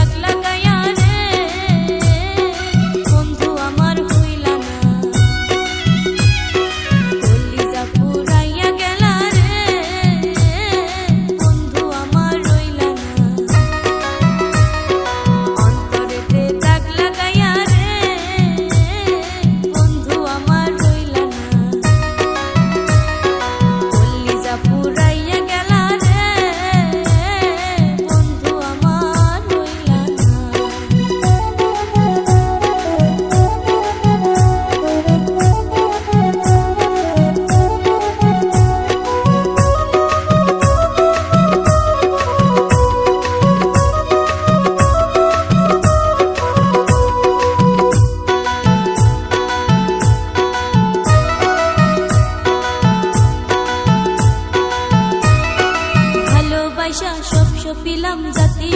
लग लग गया সপিলাম জাতি